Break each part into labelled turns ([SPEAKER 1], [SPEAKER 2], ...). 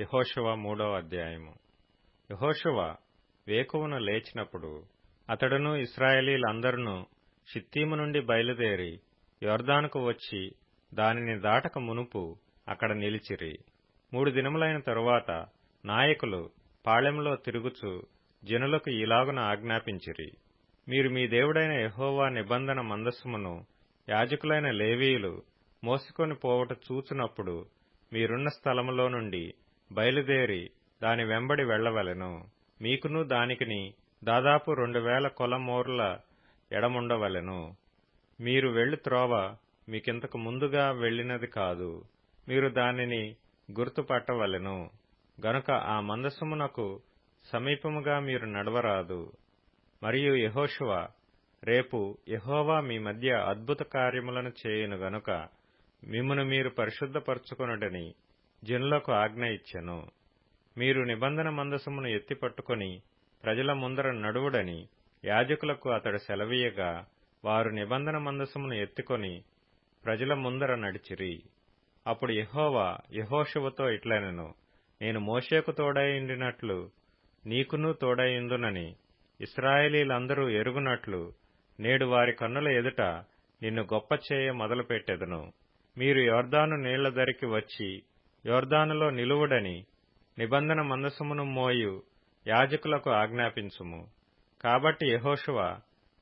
[SPEAKER 1] యహోషువ మూడవ అధ్యాయము. యహోషువ వేకువను లేచినప్పుడు అతడును ఇస్రాయేలీలందరును షిత్తీము నుండి బయలుదేరి యొర్దానుకు వచ్చి దానిని దాటక మునుపు అక్కడ నిలిచిరి. మూడు దినములైన తరువాత నాయకులు పాళెంలో తిరుగుచు జనులకు ఇలాగున ఆజ్ఞాపించిరి. మీరు మీ దేవుడైన యహోవా నిబంధన మందస్సుమును యాజకులైన లేవీయులు మోసుకొని పోవట చూచునప్పుడు మీరున్న స్థలములో నుండి బయలుదేరి దాని వెంబడి వెళ్ళవలెను మీకును దానికిని దాదాపు రెండు వేల కొలమోర్ల ఎడముండవలెను. మీరు వెళ్ళి త్రోవ మీకింతకు ముందుగా వెళ్ళినది కాదు. మీరు దానిని గుర్తుపట్టవలెను. గనుక ఆ మందసమునకు సమీపముగా మీరు నడవరాదు. మరియు యహోషువ రేపు యహోవా మీ మధ్య అద్భుత కార్యములను చేయును గనుక మిమ్మును మీరు పరిశుద్ధపరచుకొనుడని జనులకు ఆజ్ఞ ఇచ్చెను. మీరు నిబంధన మందసమును ఎత్తిపట్టుకొని ప్రజల ముందర నడువుడని యాజకులకు అతడు సెలవీయగా వారు నిబంధన మందసమును ఎత్తుకొని ప్రజల ముందర నడిచిరి. అప్పుడు యహోవా యహోషువతో ఇట్లనెను నేను మోషేకు తోడైండినట్లు నీకును తోడైందునని ఇస్రాయేలీలందరూ ఎరుగునట్లు నేడు వారి కన్నుల ఎదుట నిన్ను గొప్ప చేయ మొదలుపెట్టెదను. మీరు యోర్దాను నీళ్ళ ధరికి వచ్చి యోర్దానులో నిలువుడని నిబంధన మందసమును మోయు యాజకులకు ఆజ్ఞాపించుము. కాబట్టి యహోషువ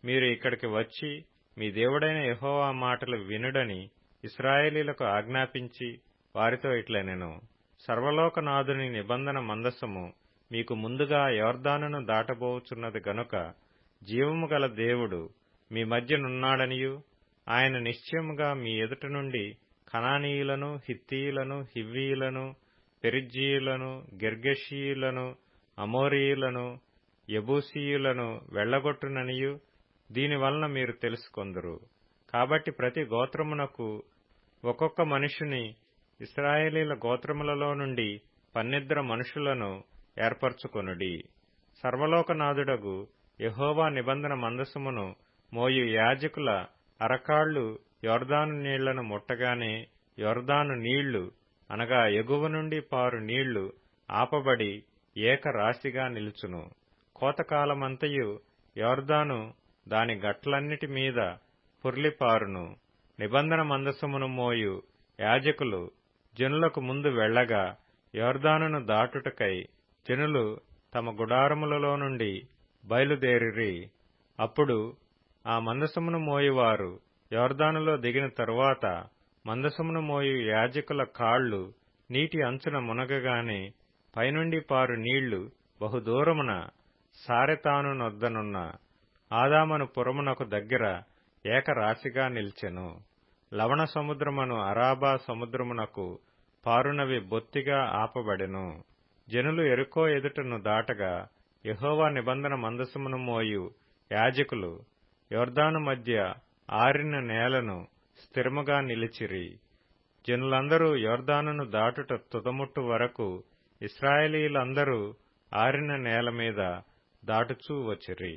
[SPEAKER 1] మీరు ఇక్కడికి వచ్చి మీ దేవుడైన యహోవా మాటలు వినుడని ఇస్రాయేలీలకు ఆజ్ఞాపించి వారితో ఇట్లనెను. సర్వలోకనాథుని నిబంధన మందసము మీకు ముందుగా యోర్దానును దాటబోచున్నది గనుక జీవము గల దేవుడు మీ మధ్యనున్నాడనియు ఆయన నిశ్చయముగా మీ ఎదుట నుండి కనానీయులను హిత్తీయులను హివ్వీయులను పెరిజ్జీయులను గిర్గషీయులను అమోరీయులను యబూసీయులను వెళ్ళగొట్టుననియు దీనివలన మీరు తెలుసుకొందరు. కాబట్టి ప్రతి గోత్రమునకు ఒక్కొక్క మనుషుని ఇస్రాయేలీల గోత్రములలో నుండి పన్నిద్దర మనుషులను ఏర్పరచుకొనుడి. సర్వలోకనాథుడగు యహోవా నిబంధన మందసమును మోయు యాజకుల అరకాళ్ళు యొర్దాను నీళ్ళను ముట్టగానే యొర్దాను నీళ్ళు అనగా ఎగువ నుండి పారు నీళ్ళు ఆపబడి ఏకరాశిగా నిలుచును. కోతకాలమంతయు యోర్దాను దాని గట్లన్నిటి మీద పుర్లిపారును. నిబంధన మందసమును మోయు యాజకులు జనులకు ముందు వెళ్ళగా యోర్దానును దాటుటకై జనులు తమ గుడారములలో నుండి బయలుదేరిరి. అప్పుడు ఆ మందసమును మోయువారు యోర్దానులో దిగిన తరువాత మందసమును మోయు యాజకుల కాళ్ళు నీటి అంచున మునగగానే పైనుండి పారు నీళ్ళు బహుదూరమున సారెతాను నొద్దనున్న ఆదామను పురమునకు దగ్గర ఏకరాశిగా నిల్చెను. లవణ సముద్రమును అరాబా సముద్రమునకు పారునవి బొత్తిగా ఆపబడెను. జనులు ఎరుకో ఎదుటను దాటగా యహోవా నిబంధన మందసమును మోయు యాజకులు యోర్దాను మధ్య ఆరిన నేలను స్థిరముగా నిలిచిరి. జనులందరూ యోర్దానును దాటుట తుదముట్టు వరకు ఇస్రాయేలీలందరూ ఆరిన నేల మీద దాటుచూ వచ్చిరి.